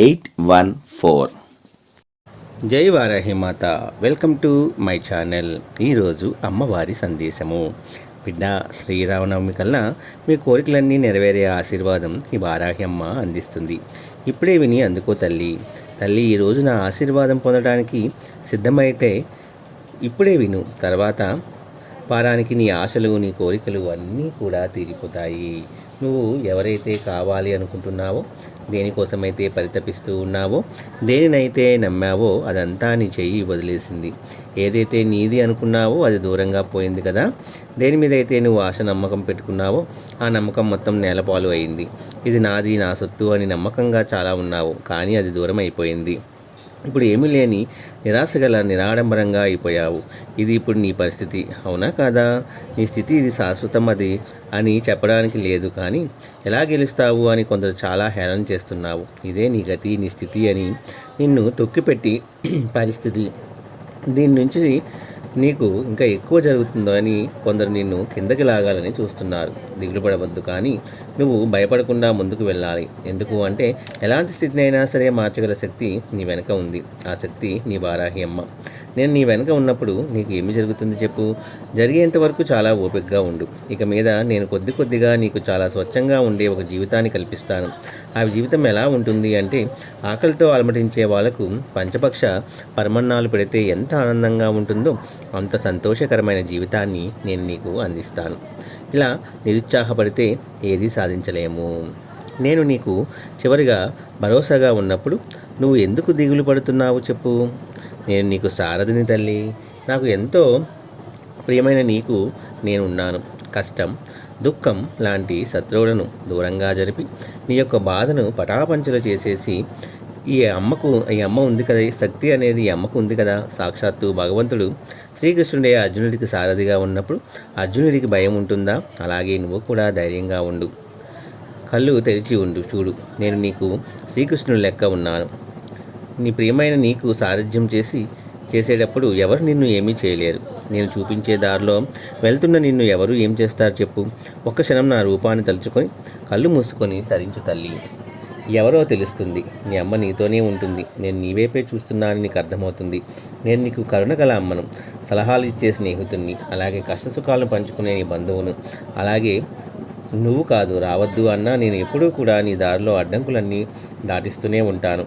eight one four. జై Varahimata welcome to my channel. ఈరోజు అమ్మవారి సందేశము. బిడ్డ శ్రీరామనవమి కల్లా మీ కోరికలన్నీ నెరవేరే ఆశీర్వాదం ఈ వారాహి అమ్మ అందిస్తుంది. ఇప్పుడే విని అందుకో తల్లి. తల్లి ఈరోజు నా ఆశీర్వాదం పొందడానికి సిద్ధమైతే ఇప్పుడే విను. తర్వాత వారానికి నీ ఆశలు నీ కోరికలు అన్నీ కూడా తీరిపోతాయి. నువ్వు ఎవరైతే కావాలి అనుకుంటున్నావో దేనికోసమైతే పరితపిస్తూ ఉన్నావో దేనినైతే నమ్మావో అదంతా నీ చెయ్యి వదిలేసింది. ఏదైతే నీది అనుకున్నావో అది దూరంగా పోయింది కదా దేని మీద అయితే నువ్వు ఆశ నమ్మకం పెట్టుకున్నావో ఆ నమ్మకం మొత్తం నేలపాలు అయింది. ఇది నాది నా సొత్తు అని నమ్మకంగా చాలా ఉన్నావు కానీ అది దూరం అయిపోయింది ఇప్పుడు ఏమీ లేని నిరాశ గల నిరాడంబరంగా అయిపోయావు. ఇది ఇప్పుడు నీ పరిస్థితి. అవునా కాదా? నీ స్థితి ఇది శాశ్వతం అది అని చెప్పడానికి లేదు కానీ ఎలా గెలుస్తావు అని కొందరు చాలా హేళన చేస్తున్నావు. ఇదే నీ గతి నీ స్థితి అని నిన్ను తొక్కిపెట్టి పరిస్థితి. దీని నుంచి నీకు ఇంకా ఎక్కువ జరుగుతుందో అని కొందరు నిన్ను కిందకి లాగాలని చూస్తున్నారు. దిగులు పడవద్దు కానీ నువ్వు భయపడకుండా ముందుకు వెళ్ళాలి. ఎందుకు అంటే ఎలాంటి స్థితిని అయినా సరే మార్చగల శక్తి నీ వెనక ఉంది. ఆ శక్తి నీ వారాహి అమ్మ. నేను నీ వెనక ఉన్నప్పుడు నీకు ఏమి జరుగుతుంది చెప్పు. జరిగేంత వరకు చాలా ఓపికగా ఉండు. ఇక మీద నేను కొద్ది కొద్దిగా నీకు చాలా స్వచ్ఛంగా ఉండే ఒక జీవితాన్ని కల్పిస్తాను. ఆ జీవితం ఎలా ఉంటుంది అంటే ఆకలితో అలమటించే వాళ్ళకు పంచపక్ష పరమన్నాలు పెడితే ఎంత ఆనందంగా ఉంటుందో అంత సంతోషకరమైన జీవితాన్ని నేను నీకు అందిస్తాను. ఇలా నిరుత్సాహపడితే ఏదీ సాధించలేము. నేను నీకు చివరిగా భరోసాగా ఉన్నప్పుడు నువ్వు ఎందుకు దిగులు పడుతున్నావు చెప్పు. నేను నీకు సారథిని తల్లి. నాకు ఎంతో ప్రియమైన నీకు నేను ఉన్నాను కష్టం దుఃఖం లాంటి శత్రువులను దూరంగా జరిపి నీ యొక్క బాధను పటాపంచలు చేసేసి ఈ అమ్మకు ఈ అమ్మ ఉంది కదా ఈ శక్తి అనేది ఈ అమ్మకు ఉంది కదా సాక్షాత్తు భగవంతుడు. శ్రీకృష్ణుడే అర్జునుడికి సారథిగా ఉన్నప్పుడు అర్జునుడికి భయం ఉంటుందా? అలాగే నువ్వు కూడా ధైర్యంగా ఉండు. కళ్ళు తెరిచి ఉండు చూడు. నేను నీకు శ్రీకృష్ణుని లెక్క ఉన్నాను. నీ ప్రియమైన నీకు సారథ్యం చేసి చేసేటప్పుడు ఎవరు నిన్ను ఏమీ చేయలేరు. నేను చూపించే దారిలో వెళ్తున్న నిన్ను ఎవరు ఏం చేస్తారు చెప్పు. ఒక్క క్షణం నా రూపాన్ని తలుచుకొని కళ్ళు మూసుకొని తరించు తల్లి. ఎవరో తెలుస్తుంది. నీ అమ్మ నీతోనే ఉంటుంది. నేను నీవైపే చూస్తున్నానని నీకు అర్థమవుతుంది. నేను నీకు కరుణ గల అమ్మను. సలహాలు ఇచ్చే స్నేహితుణ్ణి. అలాగే కష్టసుఖాలను పంచుకునే నీ బంధువును. అలాగే నువ్వు కాదు రావద్దు అన్నా నేను ఎప్పుడూ కూడా నీ దారిలో అడ్డంకులన్నీ దాటిస్తూనే ఉంటాను.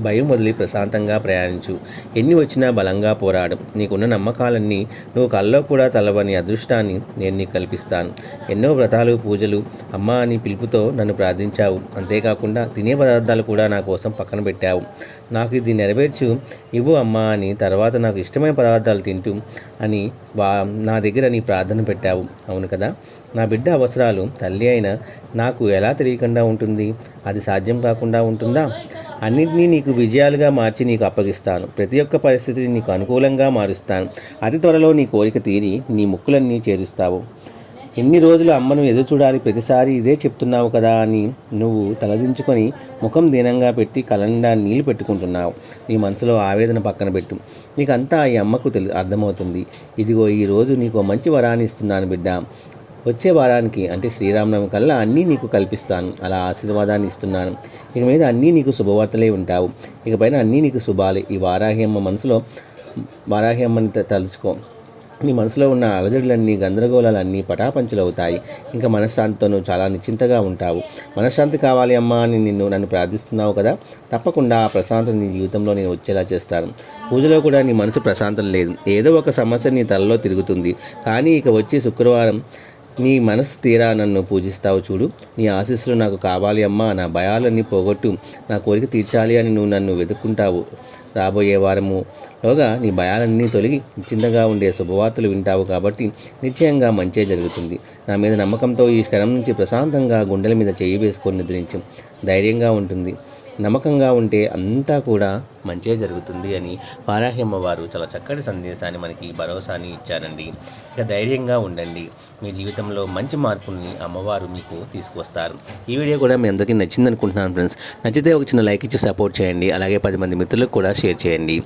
భయం వదిలి ప్రశాంతంగా ప్రయాణించు. ఎన్ని వచ్చినా బలంగా పోరాడు. నీకున్న నమ్మకాలన్నీ నువ్వు కల్లో కూడా తలవని అదృష్టాన్ని నేను నీకు కల్పిస్తాను. ఎన్నో వ్రతాలు పూజలు అమ్మ అని పిలుపుతో నన్ను ప్రార్థించావు. అంతేకాకుండా తినే పదార్థాలు కూడా నా కోసం పక్కన పెట్టావు. నాకు ఇది నెరవేర్చు. ఇవ్వు అమ్మా అని తర్వాత నాకు ఇష్టమైన పదార్థాలు తింటూ అని వా నా దగ్గర నీ ప్రార్థన పెట్టావు. అవును కదా? నా బిడ్డ అవసరాలు తల్లి అయినా నాకు ఎలా తెలియకుండా ఉంటుంది? అది సాధ్యం కాకుండా ఉంటుందా? అన్నింటినీ నీకు విజయాలుగా మార్చి నీకు అప్పగిస్తాను. ప్రతి ఒక్క పరిస్థితిని నీకు అనుకూలంగా మారుస్తాను. అతి త్వరలో నీ కోరిక తీరి నీ ముక్కులన్నీ చేరుస్తావు. ఎన్ని రోజులు అమ్మను ఎదురు చూడాలి ప్రతిసారి ఇదే చెప్తున్నావు కదా అని నువ్వు తలదించుకొని ముఖం దీనంగా పెట్టి కలండా నీళ్ళు పెట్టుకుంటున్నావు. నీ మనసులో ఆవేదన పక్కన పెట్టు. నీకంతా ఈ అమ్మకు తెలు అర్థమవుతుంది. ఇదిగో ఈరోజు నీకు మంచి వరాన్ని ఇస్తున్నాను బిడ్డ. వచ్చే వారానికి అంటే శ్రీరామనవమి కల్లా అన్నీ నీకు కల్పిస్తాను. అలా ఆశీర్వాదాన్ని ఇస్తున్నాను. ఇక మీద అన్నీ నీకు శుభవార్తలే ఉంటావు. ఇకపైన అన్నీ నీకు శుభాలే. ఈ వారాహి అమ్మ మనసులో వారాహి అమ్మని తలుచుకో. నీ మనసులో ఉన్న అలజడులన్నీ గందరగోళాలన్నీ పటాపంచలవుతాయి. ఇంకా మనశ్శాంతితో నువ్వు చాలా నిశ్చింతగా ఉంటావు. మనశ్శాంతి కావాలి అమ్మా అని నిన్ను నన్ను ప్రార్థిస్తున్నావు కదా? తప్పకుండా ఆ ప్రశాంతత నీ జీవితంలో నేను వచ్చేలా చేస్తాను. పూజలో కూడా నీ మనసు ప్రశాంతం లేదు. ఏదో ఒక సమస్య నీ తలలో తిరుగుతుంది. కానీ ఇక వచ్చే శుక్రవారం నీ మనసు తీరా నన్ను పూజిస్తావు చూడు. నీ ఆశీస్సులు నాకు కావాలి అమ్మా. నా భయాలన్నీ పోగొట్టు. నా కోరిక తీర్చాలి అని నువ్వు నన్ను వెతుక్కుంటావు. రాబోయే వారము లోగా నీ భయాలన్నీ తొలగి నిశ్చింతగా ఉండే శుభవార్తలు వింటావు కాబట్టి నిశ్చయంగా మంచే జరుగుతుంది. నా మీద నమ్మకంతో ఈ క్షణం నుంచి ప్రశాంతంగా గుండెల మీద చేయి వేసుకొని నిద్రించు. ధైర్యంగా ఉంటుంది. నమ్మకంగా ఉంటే అంతా కూడా మంచే జరుగుతుంది అని వారాహి అమ్మవారు చాలా చక్కటి సందేశాన్ని మనకి భరోసాని ఇచ్చారండి. ఇక ధైర్యంగా ఉండండి. మీ జీవితంలో మంచి మార్పుని అమ్మవారు మీకు తీసుకొస్తారు ఈ వీడియో కూడా మీ అందరికీ నచ్చింది అనుకుంటున్నాను ఫ్రెండ్స్. నచ్చితే ఒక చిన్న లైక్ ఇచ్చి సపోర్ట్ చేయండి. అలాగే పది మంది మిత్రులకు కూడా షేర్ చేయండి.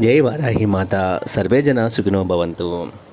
జై వారాహి మాత. సర్వేజన సుఖినోభవంతు సుఖినో భవంతు.